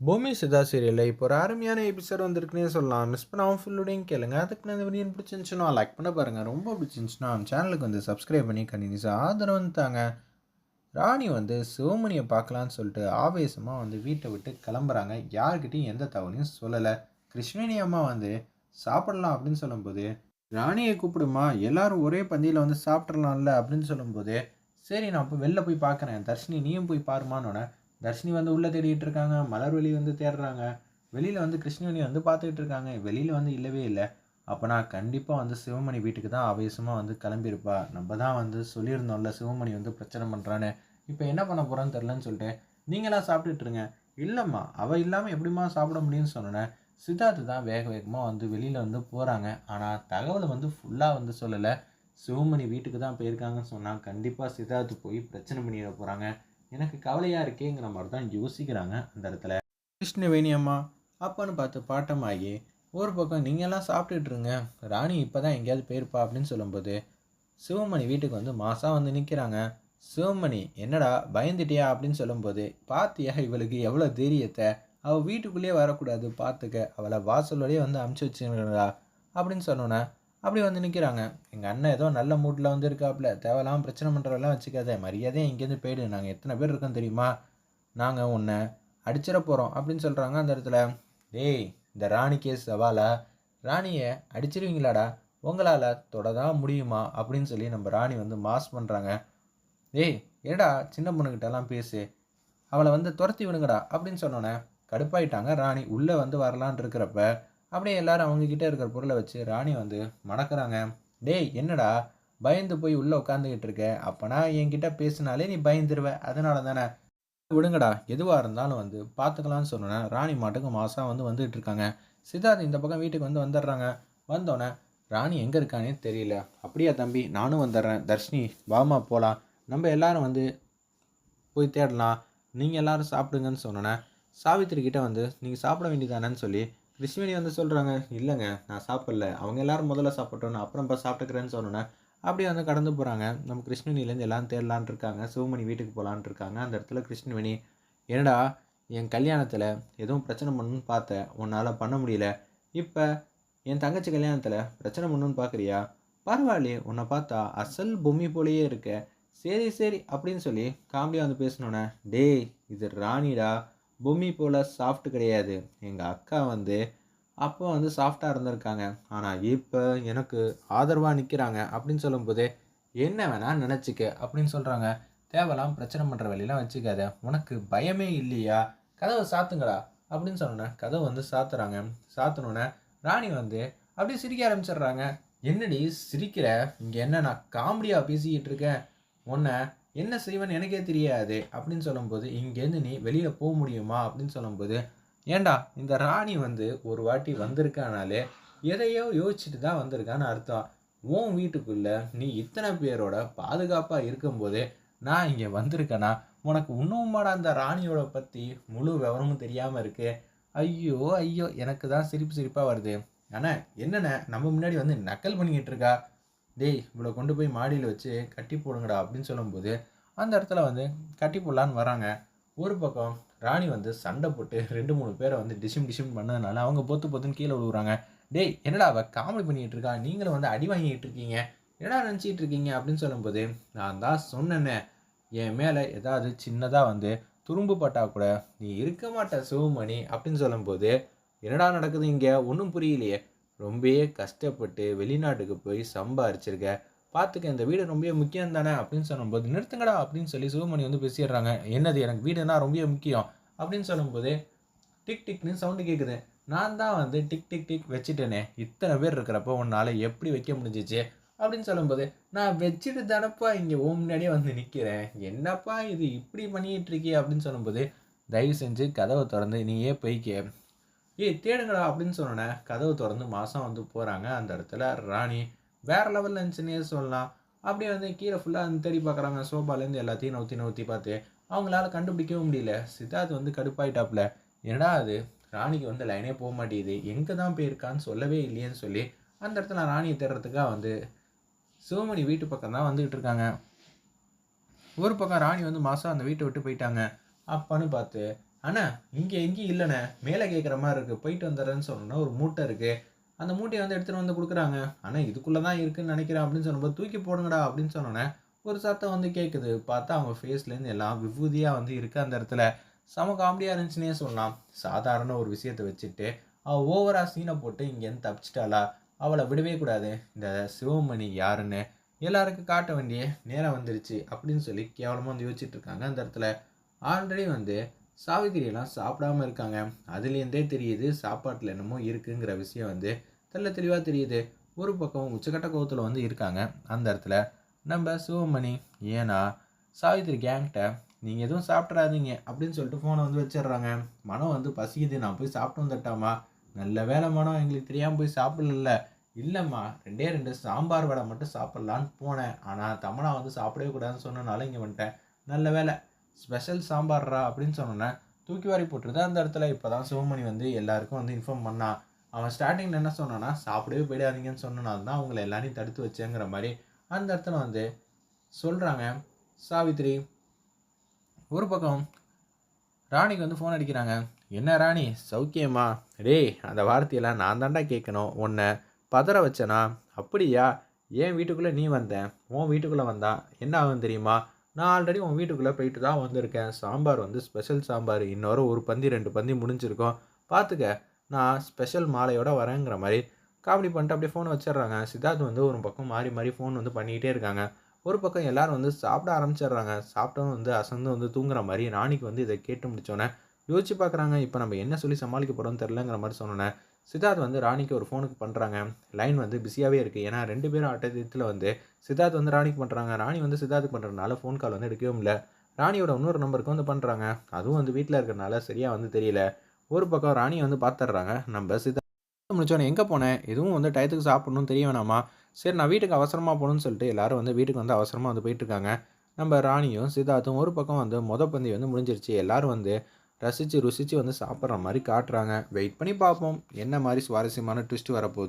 பூமி சிதா சீரியலில் இப்போ ஒரு அருமையான எபிசோட் வந்திருக்குன்னே சொல்லலாம். மிஸ் பண்ணாமல் ஃபுல்லுடையும் கேளுங்க. அதுக்கு நான் இந்த வீடியோ பிடிச்சிருந்துச்சுன்னா லைக் பண்ண பாருங்கள் ரொம்ப பிடிச்சிருந்துச்சுன்னா சேனலுக்கு வந்து சப்ஸ்கிரைப் பண்ணி கண்டினியூஸாக ஆதரவு தாங்க. ராணி வந்து சிவமணியை பார்க்கலான்னு சொல்லிட்டு ஆவேசமாக வந்து வீட்டை விட்டு கிளம்புறாங்க. யார்கிட்டையும் எந்த தகவலையும் சொல்லலை. கிருஷ்ணனி அம்மா வந்து சாப்பிடலாம் அப்படின்னு சொல்லும்போது ராணியை கூப்பிடுமா? எல்லாரும் ஒரே பந்தியில் வந்து சாப்பிட்றலாம்ல அப்படின்னு சொல்லும்போது சரி நான் இப்போ வெளில போய் பார்க்குறேன். தர்ஷினி நீயும் போய் பாருமான்னு தர்ஷினி வந்து உள்ளே தேடிட்டு இருக்காங்க மலர்வெளி வந்து தேடுறாங்க. வெளியில் வந்து கிருஷ்ணவேணி வந்து பார்த்துக்கிட்டு இருக்காங்க. வெளியில் வந்து இல்லவே இல்லை. அப்போ நான் கண்டிப்பாக வந்து சிவமணி வீட்டுக்கு தான் ஆவேசமாக வந்து கிளம்பியிருப்பா. நம்ம தான் வந்து சொல்லியிருந்தோம்ல சிவமணி வந்து பிரச்சனை பண்ணுறான்னு இப்போ என்ன பண்ண போகிறான்னு தெரிலன்னு சொல்லிட்டு நீங்களாம் சாப்பிட்டுட்டு இருங்க. இல்லைம்மா அவள் இல்லாமல் எப்படிம்மா சாப்பிட முடியும்னு சொன்னேன் சித்தார்த்து தான் வேக வேகமாக வந்து வெளியில் வந்து போகிறாங்க ஆனால் தகவலை வந்து ஃபுல்லாக வந்து சொல்லலை. சிவமணி வீட்டுக்கு தான் போயிருக்காங்கன்னு சொன்னால் கண்டிப்பாக சித்தார்த்து போய் பிரச்சனை பண்ணிட போகிறாங்க எனக்கு கவலையாக இருக்கேங்கிற மாதிரி தான் யோசிக்கிறாங்க அந்த இடத்துல. கிருஷ்ணவேணி அம்மா அப்பான்னு பார்த்து பாட்டமாகி ஒரு பக்கம் நீங்கள்லாம் சாப்பிட்டுட்டு இருங்க. ராணி இப்போ தான் எங்கேயாவது போயிருப்பா அப்படின்னு சொல்லும்போது சிவமணி வீட்டுக்கு வந்து மாதம் வந்து நிற்கிறாங்க சிவமணி என்னடா பயந்துட்டியா? அப்படின்னு சொல்லும்போது பாத்தியா இவளுக்கு எவ்வளோ தைரியத்தை. அவள் வீட்டுக்குள்ளேயே வரக்கூடாது பார்த்துக்க அவளை வாசலோடையே வந்து அமுச்சு வச்சுக்கிறா அப்படின்னு சொன்னோன்னே அப்படி வந்து நிற்கிறாங்க எங்கள் அண்ணன் ஏதோ நல்ல மூட்டில் வந்து இருக்காப்புல தேவையில்லாமல் பிரச்சனை பண்ணுறவெல்லாம் வச்சுக்காத மரியாதையாக இங்கேருந்து போயிடு. நாங்கள் எத்தனை பேர் இருக்கோம் தெரியுமா? நாங்கள் உன்னை அடிச்சிட போகிறோம் அப்படின்னு சொல்கிறாங்க அந்த இடத்துல. டேய் இந்த ராணி கேஸ் சவாலா? ராணியை அடிச்சிருவீங்களாடா? உங்களால் தொடதான் முடியுமா? அப்படின்னு சொல்லி நம்ம ராணி வந்து மாஸ் பண்ணுறாங்க டேய் ஏடா சின்ன பொண்ணுக்கிட்டலாம் பேசு? அவளை வந்து துரத்தி விடுங்கடா அப்படின்னு சொன்னோன்னே கடுப்பாயிட்டாங்க. ராணி உள்ளே வந்து வரலான் இருக்கிறப்ப அப்படியே எல்லாரும் அவங்கக்கிட்ட இருக்கிற பொருளை வச்சு ராணி வந்து மணக்கிறாங்க. டேய் என்னடா? பயந்து போய் உள்ளே உட்காந்துக்கிட்டு இருக்க. அப்போனா என்கிட்ட பேசினாலே நீ பயந்துருவ. அதனால தானே விடுங்கடா. எதுவாக இருந்தாலும் வந்து பார்த்துக்கலாம்னு சொன்னேன் ராணி மாட்டுக்கு மாதம் வந்து வந்துகிட்டு இருக்காங்க. சித்தார்த் இந்த பக்கம் வீட்டுக்கு வந்து வந்துடுறாங்க. வந்தோடனே ராணி எங்கே இருக்கானே தெரியல. அப்படியா தம்பி? நானும் வந்துடுறேன். தர்ஷினி வாமா போகலாம் நம்ம எல்லாரும் வந்து போய் தேடலாம். நீங்கள் எல்லோரும் சாப்பிடுங்கன்னு சொன்னோன்னே சாவித்திரி கிட்டே வந்து நீங்கள் சாப்பிட வேண்டியதானேன்னு சொல்லி ரிஷ்மினி வந்து சொல்கிறாங்க இல்லைங்க நான் சாப்பிடல. அவங்க எல்லாரும் முதல்ல சாப்பிட்டோன்னு அப்புறம் இப்போ சாப்பிட்டுக்கிறேன்னு சொன்னோன்னே அப்படியே வந்து கடந்து போகிறாங்க நம்ம கிருஷ்ணவேணிலேருந்து எல்லாம் தேடலான் இருக்காங்க. சிவமணி வீட்டுக்கு போகலான் இருக்காங்க. அந்த இடத்துல கிருஷ்ணவேணி என்னடா என் கல்யாணத்தில் எதுவும் பிரச்சனை பண்ணுன்னு பார்த்தேன் உன்னால் பண்ண முடியல. இப்போ என் தங்கச்சி கல்யாணத்தில் பிரச்சனை பண்ணுன்னு பார்க்குறியா பரவாயில்லையே உன்னை பார்த்தா அசல் பொம்மி போலேயே இருக்க. சரி சரி அப்படின்னு சொல்லி காமெடியாக வந்து பேசினோன்னே டேய் இது ராணிடா. பூமி போல் சாஃப்ட் கிடையாது. எங்கள் அக்கா வந்து அப்போ வந்து சாஃப்டாக இருந்திருக்காங்க. ஆனால் இப்போ எனக்கு ஆதரவாக நிற்கிறாங்க அப்படின்னு சொல்லும்போது என்ன வேணால் நினச்சிக்க அப்படின்னு சொல்கிறாங்க தேவலாம் பிரச்சனை பண்ணுற வேலையெல்லாம் வச்சுக்காத. உனக்கு பயமே இல்லையா? கதவை சாத்துங்கடா அப்படின்னு சொன்னோன்னே கதவை வந்து சாத்துறாங்க. சாத்தினோன்னே ராணி வந்து அப்படியே சிரிக்க ஆரம்பிச்சிடுறாங்க. என்னடி சிரிக்கிற? இங்கே என்ன நான் காமெடியாக பேசிக்கிட்டு இருக்கேன்? உன்னை என்ன செய்வேன்னு எனக்கே தெரியாது. அப்படின்னு சொல்லும்போது இங்கேருந்து நீ வெளியில் போக முடியுமா? அப்படின்னு சொல்லும்போது ஏண்டா இந்த ராணி வந்து ஒரு வாட்டி வந்திருக்கானாலே எதையோ யோசிச்சுட்டு தான் வந்திருக்கான்னு அர்த்தம். உன் வீட்டுக்குள்ளே நீ இத்தனை பேரோட பாதுகாப்பாக இருக்கும்போது நான் இங்கே வந்திருக்கேனா? உனக்கு இன்னுமாடா அந்த ராணியோட பற்றி முழு விவரமும் தெரியாமல் இருக்கு. ஐயோ ஐயோ எனக்கு தான் சிரிப்பு சிரிப்பாக வருது. ஆனால் என்னென்ன நம்ம முன்னாடி வந்து நக்கல் பண்ணிக்கிட்டு இருக்கா? டேய் இவ்வளோ கொண்டு போய் மாடியில் வச்சு கட்டி போடுங்கடா அப்படின்னு சொல்லும்போது அந்த இடத்துல வந்து கட்டி போடலான்னு வராங்க. ஒரு பக்கம் ராணி வந்து சண்டை போட்டு ரெண்டு மூணு பேரை வந்து டிசிம் டிசிம் பண்ணதுனால அவங்க பொத்து பொத்துன்னு கீழே விழுவுறாங்க. டேய் என்னடா அவள் காமெடி பண்ணிக்கிட்டு இருக்கா? நீங்களும் வந்து அடி வாங்கிட்டு இருக்கீங்க. என்னடா நினச்சிட்டு இருக்கீங்க? அப்படின்னு சொல்லும்போது நான் தான் சொன்னேன்னே என் மேலே ஏதாவது சின்னதாக வந்து துரும்பு பட்டா கூட நீ இருக்க மாட்ட சிவமணி அப்படின்னு சொல்லும்போது என்னடா நடக்குது இங்கே? ஒன்றும் புரியலையே. ரொம்பவே கஷ்டப்பட்டு வெளிநாட்டுக்கு போய் சம்பாரிச்சிருக்க. பார்த்துக்க இந்த வீடு ரொம்ப முக்கியம் தானே அப்படின்னு சொல்லும்போது நிறுத்துங்கடா அப்படின்னு சொல்லி சிவமணி வந்து பேசிடுறாங்க. என்னது எனக்கு வீடுனா ரொம்ப முக்கியம் அப்படின்னு சொல்லும்போது டிக் டிக்னு சவுண்டு கேட்குது நான் தான் வந்து டிக் டிக் டிக் வச்சுட்டேனே. இத்தனை பேர் இருக்கிறப்போ உன்னால் எப்படி வைக்க முடிஞ்சிச்சு? அப்படின்னு சொல்லும்போது நான் வச்சுட்டு தானப்பா இங்கே ஓ முன்னாடியே வந்து நிற்கிறேன் என்னப்பா இது இப்படி பண்ணிகிட்டு இருக்கே? அப்படின்னு சொல்லும்போது தயவு செஞ்சு கதவை திறந்து நீயே போய்க்க. ஏய் தேடுங்கடா அப்படின்னு சொன்னோன்னே கதவு திறந்து மாதம் வந்து போகிறாங்க அந்த இடத்துல ராணி வேறு லெவலில் இருந்துச்சுன்னே சொல்லலாம். அப்படியே வந்து கீழே ஃபுல்லாக வந்து தேடி பார்க்குறாங்க. சோபாலேருந்து எல்லாத்தையும் நவுத்தி நவுத்தி பார்த்து அவங்களால கண்டுபிடிக்கவும் முடியல. சித்தார்த் வந்து கடுப்பாயிட்டாப்புல. என்னடா அது? ராணிக்கு வந்து லைனே போக மாட்டேங்குது. எங்கே தான் போயிருக்கான்னு சொல்லவே இல்லையேன்னு சொல்லி அந்த இடத்துல ராணியை தேடுறதுக்காக வந்து சிவமணி வீட்டு பக்கம் தான் வந்துகிட்டு இருக்காங்க. ஒரு பக்கம் ராணி வந்து மாதம் அந்த வீட்டை விட்டு போயிட்டாங்க. அப்பான்னு பார்த்து அண்ணா இங்கே எங்கேயும் இல்லைண்ணே. மேலே கேட்குற மாதிரி இருக்குது போயிட்டு வந்துடுறேன்னு சொன்னோன்னா ஒரு மூட்டை இருக்குது அந்த மூட்டையை வந்து எடுத்துகிட்டு வந்து கொடுக்குறாங்க. ஆனால் இதுக்குள்ளே தான் இருக்குதுன்னு நினைக்கிறேன் அப்படின்னு சொன்னபோது தூக்கி போடுங்கடா அப்படின்னு சொன்னோன்னே ஒரு சத்தம் வந்து கேட்குது பார்த்தா அவங்க ஃபேஸ்லேருந்து எல்லாம் விபூதியாக வந்து இருக்குது அந்த இடத்துல. செம காமெடியாக இருந்துச்சுன்னே சொல்லலாம். சாதாரண ஒரு விஷயத்தை வச்சுட்டு அவள் ஓவராக சீனை போட்டு இங்கேருந்து தப்பிச்சிட்டாளா? அவளை விடவே கூடாது. இந்த சிவமணி யாருன்னு எல்லாருக்கும் காட்ட வேண்டிய நேரம் வந்துருச்சு அப்படின்னு சொல்லி கேவலமாக வந்து யோசிச்சுட்டு இருக்காங்க அந்த இடத்துல. ஆல்ரெடி வந்து சாவித்திரியெல்லாம் சாப்பிடாம இருக்காங்க. அதுலேருந்தே தெரியுது சாப்பாட்டில் என்னமோ இருக்குங்கிற விஷயம் வந்து தெள்ள தெளிவாக தெரியுது. ஒரு பக்கம் உச்சக்கட்ட கோவத்தில் வந்து இருக்காங்க. அந்த இடத்துல நம்ம சிவமணி ஏன்னா சாவித்திரி கேங்கிட்ட நீங்கள் எதுவும் சாப்பிட்றாதீங்க அப்படின்னு சொல்லிட்டு ஃபோனை வந்து வச்சிடுறாங்க. மனம் வந்து பசிக்குது நான் போய் சாப்பிட்டு வந்துட்டாமா நல்ல வேலை மனம் எங்களுக்கு தெரியாமல் போய் சாப்பிடல இல்லைம்மா ரெண்டே ரெண்டு சாம்பார் வடை மட்டும் சாப்பிட்லான்னு போனேன். ஆனால் தமனா வந்து சாப்பிடவே கூடாதுன்னு சொன்னனால இங்கே வந்துட்டேன். நல்ல வேலை ஸ்பெஷல் சாம்பார்ரா அப்படின்னு சொன்னோன்னே தூக்கி வாரி போட்டுருது அந்த இடத்துல. இப்போ தான் சிவமணி வந்து எல்லாருக்கும் வந்து இன்ஃபார்ம் பண்ணான் அவன் ஸ்டார்டிங்கில் என்ன சொன்னான்னா சாப்பிடவே போயிடாதீங்கன்னு சொன்னனால தான் அவங்கள எல்லாரையும் தடுத்து வச்சேங்கிற மாதிரி அந்த இடத்துல வந்து சொல்கிறாங்க சாவித்ரி ஒரு பக்கம் ராணிக்கு வந்து ஃபோன் அடிக்கிறாங்க. என்ன ராணி சௌக்கியமா? டேய் அந்த வார்த்தையெல்லாம் நான் தாண்டா கேட்கணும். உன்னை பதற வச்சனா? அப்படியா? ஏன் வீட்டுக்குள்ளே நீ வந்தேன் உன் வீட்டுக்குள்ளே வந்தான். என்ன ஆகும் தெரியுமா? நான் ஆல்ரெடி உன் வீட்டுக்குள்ளே போயிட்டு தான் வந்திருக்கேன். சாம்பார் வந்து ஸ்பெஷல் சாம்பார். இன்னொரு ஒரு பந்தி ரெண்டு பந்தி முடிஞ்சிருக்கோம். பார்த்துக்க நான் ஸ்பெஷல் மாலையோட வரேங்கிற மாதிரி காமெடி பண்ணிட்டு அப்படியே ஃபோன் வச்சிடுறாங்க. சித்தார்த் வந்து ஒரு பக்கம் மாறி மாறி ஃபோன் வந்து பண்ணிக்கிட்டே இருக்காங்க. ஒரு பக்கம் எல்லோரும் வந்து சாப்பிட ஆரம்பிச்சிடுறாங்க. சாப்பிட்டவங்க வந்து அசந்து வந்து தூங்குற மாதிரி ராணிக்கு வந்து இதை கேட்டு முடிச்சோன்னே யோசிச்சு பார்க்குறாங்க இப்போ நம்ம என்ன சொல்லி சமாளிக்க போகிறோம்னு தெரிலங்கிற மாதிரி சொன்னோன்னே சித்தார்த் வந்து ராணிக்கு ஒரு ஃபோனுக்கு பண்ணுறாங்க லைன் வந்து பிஸியாகவே இருக்குது ஏன்னா ரெண்டு பேரும் அட்டத்தில் வந்து சித்தார்த் வந்து ராணிக்கு பண்ணுறாங்க ராணி வந்து சித்தார்த்துக்கு பண்ணுறதுனால ஃபோன் கால் வந்து எடுக்கவும் இல்லை ராணியோட இன்னொரு நம்பருக்கு வந்து பண்ணுறாங்க அதுவும் வந்து வீட்டில் இருக்கிறனால சரியாக வந்து தெரியல. ஒரு பக்கம் ராணியை வந்து பார்த்துட்றாங்க நம்ம சித்தார்த் முடிச்சோன்னே எங்கே போனேன் எதுவும் வந்து டயத்துக்கு சாப்பிடணும்னு தெரிய வேணாமா? சரி நான் வீட்டுக்கு அவசரமாக போகணும்னு சொல்லிட்டு எல்லோரும் வந்து வீட்டுக்கு வந்து அவசரமாக வந்து போயிட்டுருக்காங்க நம்ம ராணியும் சித்தார்த்தும் ஒரு பக்கம் வந்து மொதல் பந்தி வந்து முடிஞ்சிருச்சு. எல்லோரும் வந்து ரசித்து ருசித்து வந்து சாப்பிட்ற மாதிரி காட்டுறாங்க. வெயிட் பண்ணி பார்ப்போம். என்ன மாதிரி சுவாரஸ்யமான ட்விஸ்ட் வரப்போகுது